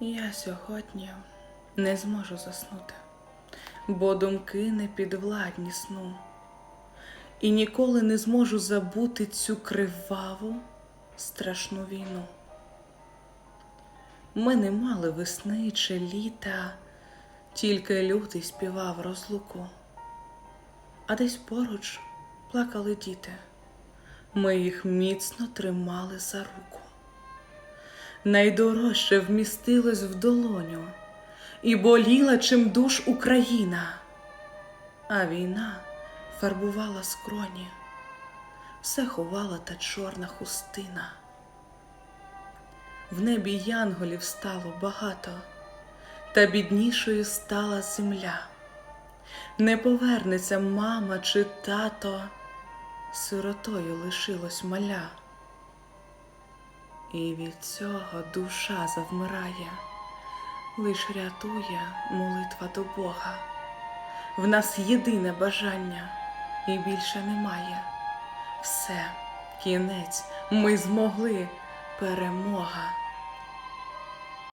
Я сьогодні не зможу заснути, бо думки не підвладні сну. І ніколи не зможу забути цю криваву, страшну війну. Ми не мали весни чи літа, тільки лютий співав розлуку. А десь поруч плакали діти. Ми їх міцно тримали за руку. Найдорожче вмістилось в долоню, і боліла чим душ Україна, а війна фарбувала скроні, все ховала та чорна хустина. В небі янголів стало багато, та біднішою стала земля. Не повернеться мама чи тато, сиротою лишилось маля. І від цього душа завмирає, лиш рятує молитва до Бога. В нас єдине бажання і більше немає. Все, кінець, ми змогли, перемога.